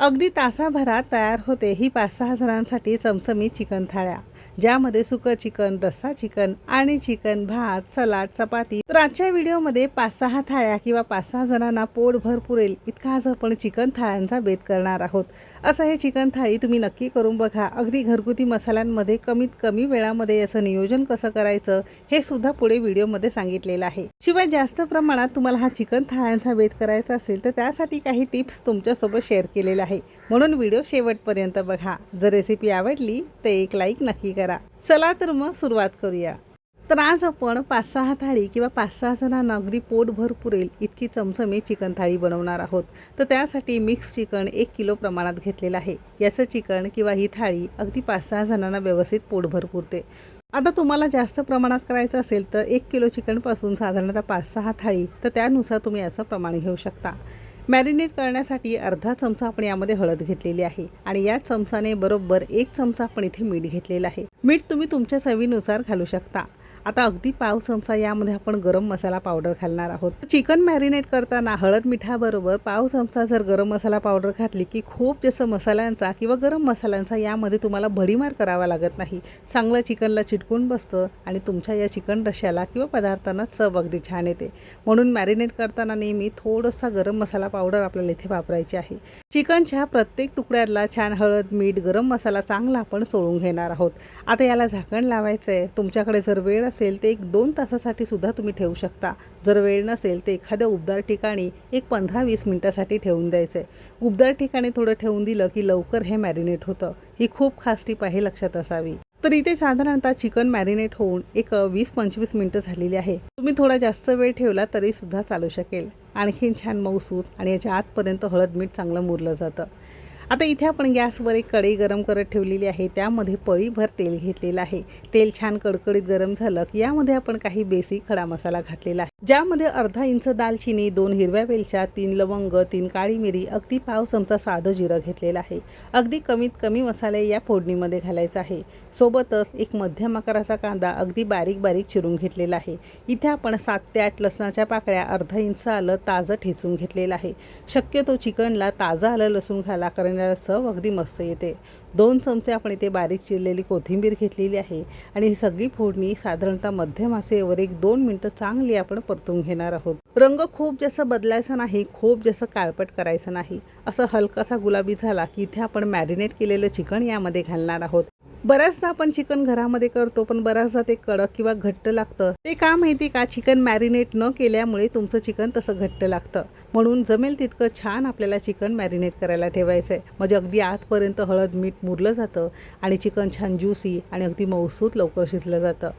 अगदी तासाभरात तयार होते ही पाच सहा जणांसाठी चमचमीत चिकन थाळ्या ज्यामध्ये सुकं चिकन रस्सा चिकन आणि चिकन भात सलाड चपाती. तर आजच्या व्हिडिओमध्ये पाच सहा थाळ्या किंवा पाच सहा जणांना पोट भर पुरेल इतका आज आपण चिकन थाळ्यांचा बेत करणार आहोत. असं हे चिकन थाळी तुम्ही नक्की करून बघा. अगदी घरगुती मसाल्यांमध्ये कमीत कमी वेळामध्ये याचं नियोजन कसं करायचं हे सुद्धा पुढे व्हिडिओमध्ये सांगितलेलं आहे. शिवाय जास्त प्रमाणात तुम्हाला हा चिकन थाळ्यांचा वेध करायचा असेल तर त्यासाठी काही टिप्स तुमच्यासोबत शेअर केलेल्या आहे. म्हणून व्हिडिओ शेवटपर्यंत बघा. जर रेसिपी आवडली तर एक लाईक नक्की करा. चला तर मग सुरुवात करूया. तर आज आपण पाच सहा थाळी किंवा पाच सहा जणांना अगदी पोटभर पुरेल इतकी चमचमीत चिकन थाळी बनवणार आहोत. तर त्यासाठी मिक्स चिकन एक किलो प्रमाणात घेतलेलं आहे. याचं चिकन किंवा ही थाळी अगदी पाच सहा जणांना व्यवस्थित पोटभर पुरते. आता तुम्हाला जास्त प्रमाणात करायचं असेल तर एक किलो चिकनपासून साधारणतः पाच सहा थाळी तर त्यानुसार तुम्ही असं प्रमाण घेऊ शकता. मॅरिनेट करण्यासाठी अर्धा चमचा आपण यामध्ये हळद घेतलेली आहे आणि याच चमचाने बरोबर एक चमचा आपण इथे मीठ घेतलेलं आहे. मीठ तुम्ही तुमच्या चवीनुसार घालू शकता. आता अगदी पाव चमचा यामध्ये आपण गरम मसाला पावडर घालणार आहोत. चिकन मॅरिनेट करताना हळद मिठाबरोबर पाव चमचा जर गरम मसाला पावडर घातली की खूप जसं मसाल्यांचा किंवा गरम मसाल्यांचा यामध्ये तुम्हाला भडीमार करावा लागत नाही. चांगलं चिकनला चिटकून बसतं आणि तुमच्या या चिकन रश्याला किंवा पदार्थांना चव अगदी छान येते. म्हणून मॅरिनेट करताना नेहमी थोडासा गरम मसाला पावडर आपल्याला इथे वापरायची आहे. चिकनच्या प्रत्येक तुकड्याला छान हळद मीठ गरम मसाला चांगला आपण सोळून घेणार आहोत. आता याला झाकण लावायचं आहे तुमच्याकडे जर वेळ असेल ते एक दोन तासासाठी सुद्धा तुम्ही ठेवू शकता. जर वेळ नसेल ते एखाद्या उबदार ठिकाणी एक पंधरा वीस मिनटासाठी ठेवून द्यायचं. आहे उबदार ठिकाणी थोडं ठेवून दिलं की लवकर हे मॅरिनेट होतं. ही खूप खास टीप आहे लक्षात असावी. तर इथे साधारणतः चिकन मॅरिनेट होऊन एक वीस पंचवीस मिनटं झालेली आहे. तुम्ही थोडा जास्त वेळ ठेवला तरी सुद्धा चालू शकेल. आणखीन छान मऊसूत आणि याच्या आतपर्यंत हळद मीठ चांगलं मुरलं जातं. आता इथे आपण गॅसवर एक कढई गरम करत ठेवलेली आहे. त्यामध्ये पळीभर तेल घेतलेलं आहे. तेल छान कडकडीत गरम झालं की यामध्ये आपण काही बेसिक खडा मसाला घातलेला आहे. ज्यामध्ये अर्धा इंच दालचिनी दोन हिरव्या वेलच्या तीन लवंग तीन काळी मिरी अगदी पाव चमचा साधं जिरं घेतलेलं आहे. अगदी कमीत कमी मसाले या फोडणीमध्ये घालायचा आहे. सोबतच एक मध्यम आकाराचा कांदा अगदी बारीक बारीक चिरून घेतलेला आहे. इथे आपण सात ते आठ लसणाच्या पाकळ्या अर्धा इंच आलं ताजं ठेचून घेतलेलं आहे. शक्यतो चिकनला ताजं आलं लसूण घाला कारण चव अगदी मस्त येते. दोन चमचे आपण इथे बारीक चिरलेली कोथिंबीर घेतलेली आहे आणि ही सगळी फोडणी साधारणतः मध्यम आसेवर एक दोन मिनटं चांगली आपण परतून घेणार आहोत. रंग खूप जास्त बदलायचा नाही खूप जास्त काळपट करायचं नाही. असं हलकासा गुलाबी झाला की इथे आपण मॅरिनेट केलेलं चिकन यामध्ये घालणार आहोत. बऱ्याचदा आपण चिकन घरामध्ये करतो पण बऱ्याचदा ते कडक किंवा घट्ट लागतं. ते का माहिती का चिकन मॅरिनेट न केल्यामुळे तुमचं चिकन तसं घट्ट लागतं. म्हणून जमेल तितकं छान आपल्याला चिकन मॅरिनेट करायला ठेवायचं आहे म्हणजे अगदी आतपर्यंत हळद मीठ मुरलं जातं आणि चिकन छान ज्युसी आणि अगदी मऊसूत लवकर शिजलं जातं.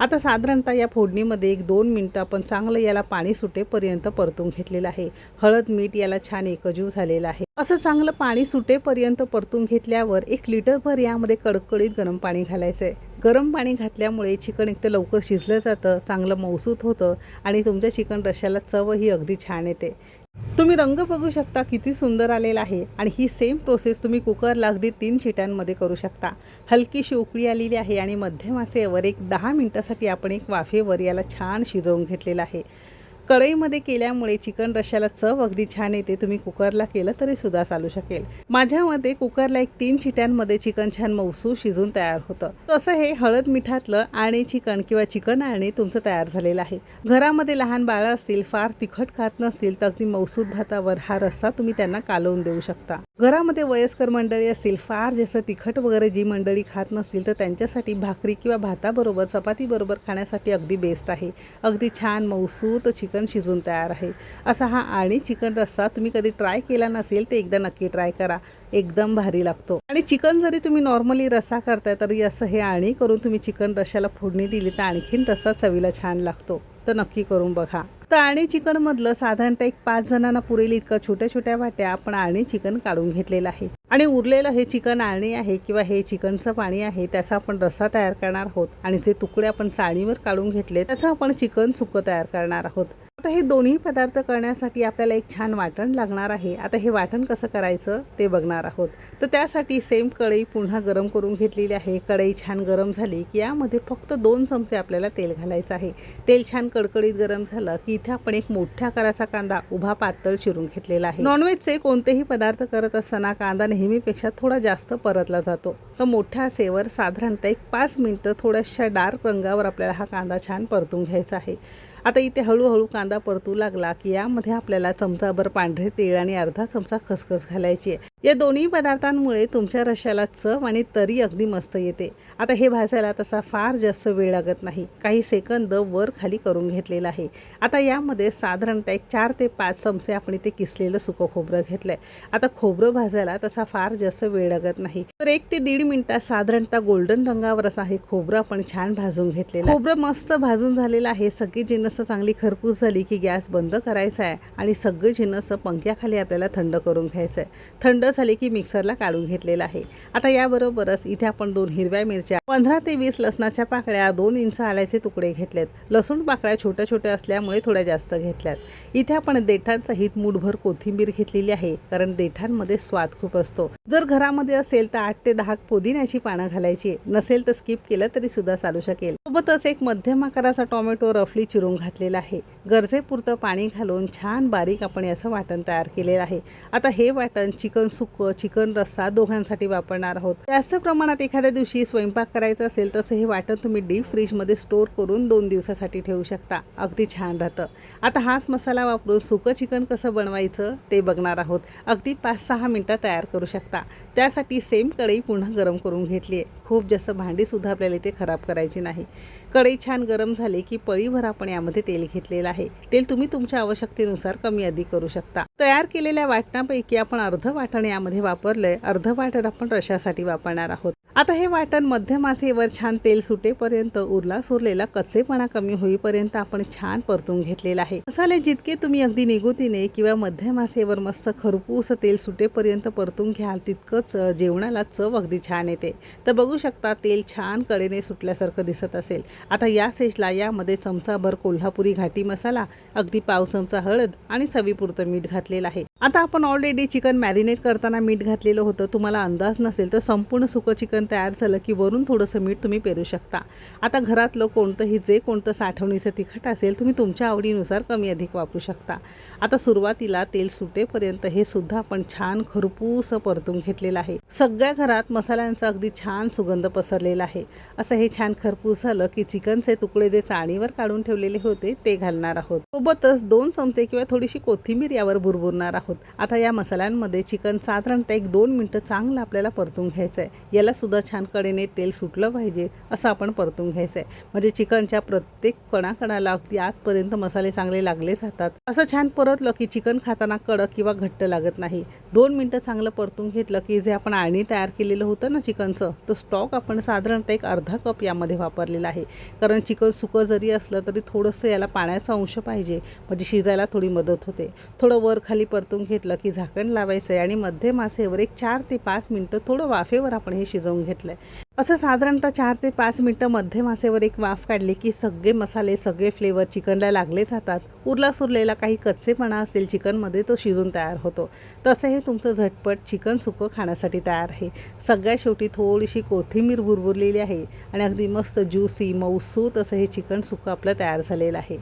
आता साधारणतः या फोडणीमध्ये एक दोन मिनटं आपण चांगलं याला पाणी सुटेपर्यंत परतून घेतलेलं आहे. हळद मीठ याला छान एकजीव झालेलं आहे. असं चांगलं पाणी सुटेपर्यंत परतून घेतल्यावर एक लिटरभर यामध्ये कडकडीत गरम पाणी घालायचं आहे गरम पाणी घातल्यामुळे चिकन एकतर लवकर शिजलं जातं चांगलं मौसूत होतं आणि तुमच्या चिकन रश्याला चवही अगदी छान येते. तुम्ही रंग बघू शकता किती सुंदर आलेला आहे आणि ही सेम प्रोसेस तुम्ही कुकरला अगदी तीन शिट्यांमध्ये करू शकता. हलकीशी उकळी आलेली आहे आणि मध्यम आसेवर एक दहा मिनटासाठी आपण एक वाफेवर याला छान शिजवून घेतलेलं आहे. कढईमध्ये केल्यामुळे चिकन रश्याला चव अगदी छान येते. तुम्ही कुकरला केलं तरी सुद्धा चालू शकेल. माझ्या मते कुकरला एक तीन शिट्यांमध्ये चिकन छान मौसू शिजून तयार होतं. तसं हे हळद मिठातलं आणि चिकन किंवा चिकन आणि तुमचं तयार झालेलं आहे. घरामध्ये लहान बाळं असतील फार तिखट खात नसतील तर अगदी मौसूद भातावर हा रस्सा तुम्ही त्यांना कालवून देऊ शकता. घरामध्ये वयस्कर मंडळी असतील फार जसं तिखट वगैरे जी मंडळी खात नसतील तर त्यांच्यासाठी भाकरी किंवा भाताबरोबर चपातीबरोबर खाण्यासाठी अगदी बेस्ट आहे. अगदी छान मौसूत चिकन चिकन शिजून तयार आहे. असा हा आणि चिकन रस्सा तुम्ही कधी ट्राय केला नसेल तर एकदा नक्की ट्राय करा. एकदम भारी लागतो. आणि चिकन जरी तुम्ही नॉर्मली रस्सा करताय तरी असं हे आणि करून तुम्ही चिकन रश्याला फोडणी दिली तर आणखीन रस्सा चवीला छान लागतो. तर नक्की करून बघा. तर आणि चिकनमधलं साधारणतः एक पाच जणांना पुरेल इतकं छोट्या छोट्या वाट्या आपण आणि चिकन काढून घेतलेलं आहे. आणि उरलेलं हे चिकन आळणी आहे किंवा हे चिकनचं पाणी आहे त्याचा आपण रस्सा तयार करणार आहोत. आणि जे तुकडे आपण चाळणीवर काढून घेतले त्याचं आपण चिकन सुकं तयार करणार आहोत. आता हे दोन्ही पदार्थ करण्यासाठी आपल्याला एक छान वाटण लागणार आहे. आता हे वाटण कसं करायचं ते बघणार आहोत. तर त्यासाठी सेम कढई पुन्हा गरम करून घेतलेली आहे. कढई छान गरम झाली की यामध्ये फक्त दोन चमचे आपल्याला तेल घालायचं आहे. तेल छान कडकडीत गरम झालं की इथे आपण एक मोठ्या आकाराचा कांदा उभा पातळ चिरून घेतलेला आहे. नॉनव्हेजचे कोणतेही पदार्थ करत असताना कांदा नेहमीपेक्षा थोडा जास्त परतला जातो. तर मोठ्या असेवर साधारणतः एक पाच मिनटं थोड्याशा डार्क रंगावर आपल्याला हा कांदा छान परतून घ्यायचा आहे. आता इथे हळूहळू कांदा परतू लागला की यामध्ये आपल्याला चमचाभर पांढरे तीळ आणि अर्धा चमचा खसखस घालायची आहे. या दोन्ही पदार्थांमुळे तुमच्या रश्याला चव आणि तरी अगदी मस्त येते. आता हे भाजायला तसा फार जास्त वेळ लागत नाही. काही सेकंद वर खाली करून घेतलेला आहे. आता यामध्ये साधारणतः एक चार ते पाच चमचे आपण इथे किसलेलं सुकं खोबरं घेतलंय. आता खोबरं भाजायला तसा फार जास्त वेळ लागत नाही. तर एक ते दीड मिनटात साधारणतः गोल्डन रंगावर असं आहे खोबरं आपण छान भाजून घेतलेलं. खोबरं मस्त भाजून झालेलं आहे. सगळी जिन्नस चांगली खरपूस झाली की गॅस बंद करायचा आहे आणि सगळे जिन्नस पंख्याखाली आपल्याला थंड करून घ्यायचं आहे थंड झाले की मिक्सरला काढून घेतलेलं आहे. आता याबरोबरच इथे आपण दोन हिरव्या मिरच्या पंधरा ते वीस लसणाच्या पाकळ्या दोन इंच आल्याचे तुकडे घेतलेत. लसूण पाकळ्या छोट्या छोट्या असल्यामुळे थोड्या जास्त घेतल्यात. इथे आपण देठांसहित मूठभर कोथिंबीर घेतलेली आहे कारण देठांमध्ये स्वाद खूप असतो. जर घरामध्ये असेल तर आठ ते दहा पुदिन्याची पानं घालायची. नसेल तर स्किप केलं तरी सुद्धा चालू शकेल. सोबतच एक मध्यम आकाराचा टोमॅटो रफली चिरून घातलेला आहे. गरजेपुरतं पाणी घालून छान बारीक आपण याचं वाटण तयार केलेलं आहे. आता हे वाटण चिकन सुकं चिकन रस्सा दोघांसाठी वापरणार आहोत. जास्त प्रमाणात एखाद्या दिवशी स्वयंपाक करायचा असेल तसं हे वाटण तुम्ही डीप फ्रीजमध्ये स्टोर करून दोन दिवसासाठी ठेवू शकता. अगदी छान राहतं. आता हाच मसाला वापरून सुकं चिकन कसं बनवायचं ते बघणार आहोत. अगदी पाच सहा मिनटं तयार करू शकता. त्यासाठी सेम कढई पुन्हा गरम करून घेतली आहे खूप जास्त भांडीसुद्धा आपल्याला इथे खराब करायची नाही. कढई छान गरम झाली की पळीभर आपण यामध्ये तेल घेतलेलं आहे. तेल तुम्ही तुमच्या आवश्यकतेनुसार कमी अधिक करू शकता. तयार केलेल्या वाटणापैकी आपण अर्ध वाटण यामध्ये वापरलं आहे अर्ध वाटण आपण रशासाठी वापरणार आहोत. आता हे वाटण मध्यम आसेवर छान तेल सुटेपर्यंत उरला सुरलेला कच्चेपणा कमी होईपर्यंत आपण छान परतून घेतलेला आहे. मसाले जितके तुम्ही अगदी निगुतीने किंवा मध्यम आसेवर मस्त खरपूस तेल सुटेपर्यंत परतून घ्याल तितकंच जेवणाला चव अगदी छान येते. तर बघू शकता तेल छान कडेने सुटल्यासारखं दिसत असेल. आता या सेजला यामध्ये चमचाभर कोल्हापुरी घाटी मसाला अगदी पाव चमचा हळद आणि चवीपुरतं मीठ घातलेलं आहे. आता आपण ऑलरेडी चिकन मॅरिनेट करताना मीठ घातलेलं होतं. तुम्हाला अंदाज नसेल तर संपूर्ण सुकं चिकन तयार झालं की वरून थोडंसं मीठ तुम्ही पेरू शकता. आता घरातलं कोणतंही जे कोणतं साठवणीचं तिखट असेल तुम्ही तुमच्या आवडीनुसार कमी अधिक वापरू शकता. आता सुरुवातीला तेल सुटेपर्यंत हे सुद्धा आपण छान खरपूस परतून घेतलेलं आहे. सगळ्या घरात मसाल्यांचा अगदी छान सुगंध पसरलेला आहे. असं हे छान खरपूस झालं की चिकनचे तुकडे जे चाळणीवर काढून ठेवलेले होते ते घालणार आहोत. सोबतच दोन चमचे किंवा थोडीशी कोथिंबीर यावर बुरबुरणार आहोत. आता या मसाल्यांमध्ये चिकन साधारणतः एक दोन मिनटं चांगलं आपल्याला परतून घ्यायचं आहे याला सुद्धा छान कडेने तेल सुटलं पाहिजे असं आपण परतून घ्यायचं आहे म्हणजे चिकनच्या प्रत्येक कणाकणाला अगदी आतपर्यंत मसाले चांगले लागले जातात असं छान परतलं की चिकन खाताना कडक किंवा घट्ट लागत नाही. दोन मिनटं चांगलं परतून घेतलं की जे आपण आळणी तयार केलेलं होतं ना चिकनचं तो स्टॉक आपण साधारणतः एक अर्धा कप यामध्ये वापरलेला आहे. कारण चिकन सुकं जरी असलं तरी थोडंसं याला पाण्याचा अंश पाहिजे म्हणजे शिजायला थोडी मदत होते. थोडं वर खाली परतून घेतलं की झाकण लावायचं आहे आणि मध्यम मासेवर एक चार ते पाच मिनटं थोडं वाफेवर आपण हे शिजवून घेतलं आहे असं साधारणतः चार ते पाच मिनटं मध्यम आसेवर एक वाफ काढली की सगळे मसाले सगळे फ्लेवर चिकनला लागले जातात. उरला सुरलेला काही कच्चेपणा असेल चिकनमध्ये तो शिजून तयार होतो. तसं हे तुमचं झटपट चिकन सुकं खाण्यासाठी तयार आहे. सगळ्या शेवटी थोडीशी कोथिंबीर भुरभुरलेली आहे आणि अगदी मस्त ज्युसी मऊसूत असं हे चिकन सुकं आपलं तयार झालेलं आहे.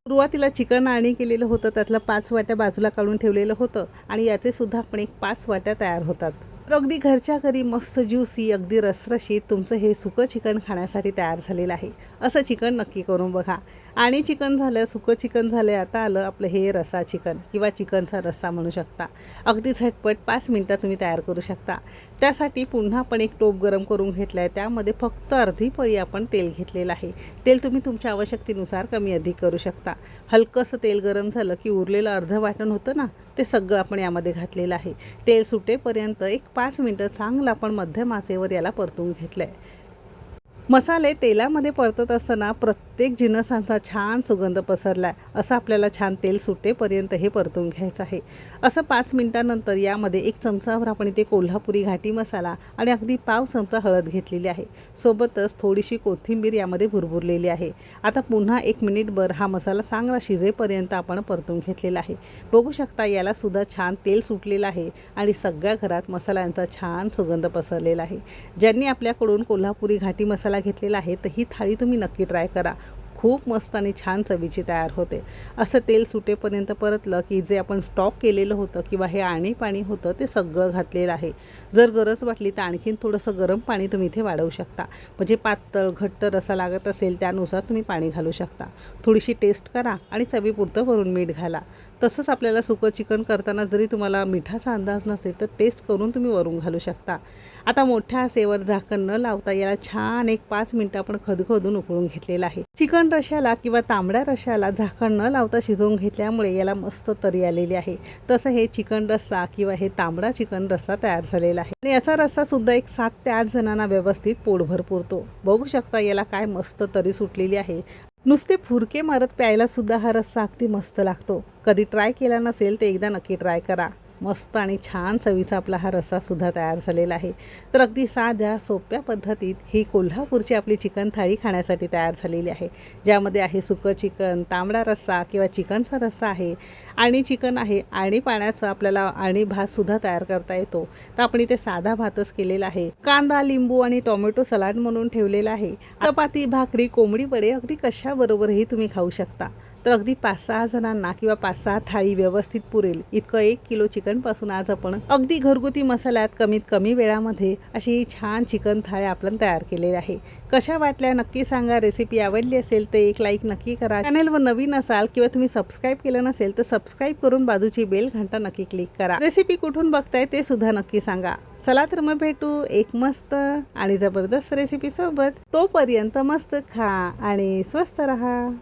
सुरुवातीला चिकन आणि केलेलं होतं त्यातलं पाच वाट्या बाजूला काढून ठेवलेलं होतं आणि याचे सुद्धा आपण एक पाच वाट्या तयार होतात. तर अगदी घरच्या घरी मस्त ज्युसी अगदी रसरशीत तुमचं हे सुकं चिकन खाण्यासाठी तयार झालेलं आहे. असं चिकन नक्की करून बघा. आणि चिकन झालं सुकं चिकन झालं आता आलं आपलं हे रसा चिकन किंवा चिकनचा रस्सा म्हणू शकता. अगदी झटपट पाच मिनटात तुम्ही तयार करू शकता. त्यासाठी पुन्हा आपण एक टोप गरम करून घेतला आहे त्यामध्ये फक्त अर्धी पळी आपण तेल घेतलेलं आहे. तेल तुम्ही तुमच्या आवश्यकतेनुसार कमी अधिक करू शकता. हलकंसं तेल गरम झालं की उरलेलं अर्धं वाटण होतं ना ते सगळं आपण यामध्ये घातलेलं आहे. तेल सुटेपर्यंत एक पाच मिनटं चांगलं आपण मध्यम आचेवर याला परतून घेतलं आहे मसाले तेलामध्ये परतत असताना प्रत्येक जिनसांचा छान सुगंध पसरला आहे असं आपल्याला छान तेल सुटेपर्यंत हे परतून घ्यायचं आहे. असं पाच मिनटानंतर यामध्ये एक चमचाभर आपण इथे कोल्हापुरी घाटी मसाला आणि अगदी पाव चमचा हळद घेतलेली आहे. सोबतच थोडीशी कोथिंबीर यामध्ये भुरभुरलेली आहे. आता पुन्हा एक मिनिटभर हा मसाला चांगला शिजेपर्यंत आपण परतून घेतलेला आहे. बघू शकता यालासुद्धा छान तेल सुटलेलं आहे आणि सगळ्या घरात मसाल्यांचा छान सुगंध पसरलेला आहे. ज्यांनी आपल्याकडून कोल्हापुरी घाटी मसाला घेतलेला आहे तर ही थाळी तुम्ही नक्की ट्राय करा. खूप मस्त आणि छान चवीची तयार होते. असं तेल सुटेपर्यंत परतलं की जे आपण स्टॉक केलेलं होतं किंवा हे आणि पाणी होतं ते सगळं घातलेलं आहे. जर गरज वाटली तर आणखीन थोडंसं गरम पाणी तुम्ही इथे वाढवू शकता. म्हणजे पातळ घट्ट रसा लागत असेल त्यानुसार तुम्ही पाणी घालू शकता. थोडीशी टेस्ट करा आणि चवीपुरतं वरून मीठ घाला. तसंच आपल्याला सुकं चिकन करताना जरी तुम्हाला मिठाचा अंदाज नसेल तर टेस्ट करून तुम्ही वरून घालू शकता. आता मोठ्या सेवर झाकण न लावता याला छान एक पाच मिनटं आपण खदखदून उकळून घेतलेलं आहे. चिकन रश्याला किंवा तांबड्या रश्याला झाकण न लावता शिजवून घेतल्यामुळे याला मस्त तरी आलेली आहे. तसं हे चिकन रस्सा किंवा हे तांबडा चिकन रस्सा तयार झालेला आहे. आणि याचा रस्सा सुद्धा एक सात ते आठ जणांना व्यवस्थित पोटभर पुरतो. बघू शकता याला काय मस्त तरी सुटलेली आहे. नुसते फुरके मारत प्यायला सुद्धा हा रस्सा अगदी मस्त लागतो. कधी ट्राय केला नसेल तर एकदा नक्की ट्राय करा. मस्त आणि छान चवीचा आपला हा रस्सासुद्धा तयार झालेला आहे. तर अगदी साध्या सोप्या पद्धतीत ही कोल्हापूरची आपली चिकन थाळी खाण्यासाठी तयार झालेली आहे. ज्यामध्ये आहे सुकं चिकन तांबडा रस्सा किंवा चिकनचा रस्सा आहे. आणि चिकन आहे आणि पाण्याचं आपल्याला आणि भातसुद्धा तयार करता येतो. तर आपण इथे साधा भातच केलेला आहे. कांदा लिंबू आणि टोमॅटो सलाड म्हणून ठेवलेला आहे. चपाती भाकरी कोंबडी वडे अगदी कशाबरोबरही तुम्ही खाऊ शकता. तर अगदी पाच सहा जणांना किंवा पाच सहा थाळी व्यवस्थित पुरेल. इतकं एक किलो चिकनपासून आज आपण अगदी घरगुती मसाल्यात कमीत कमी वेळामध्ये अशी ही छान चिकन थाळी आपण तयार केलेली आहे. कशा वाटल्या नक्की सांगा. रेसिपी आवडली असेल तर एक लाईक नक्की करा. चॅनलवर नवीन असाल किंवा तुम्ही सबस्क्राईब केलं नसेल तर सबस्क्राईब करून बाजूची बेल घंटा नक्की क्लिक करा. रेसिपी कुठून बघताय ते सुद्धा नक्की सांगा. चला तर मग भेटू एक मस्त आणि जबरदस्त रेसिपी सोबत. तोपर्यंत मस्त खा आणि स्वस्त रहा.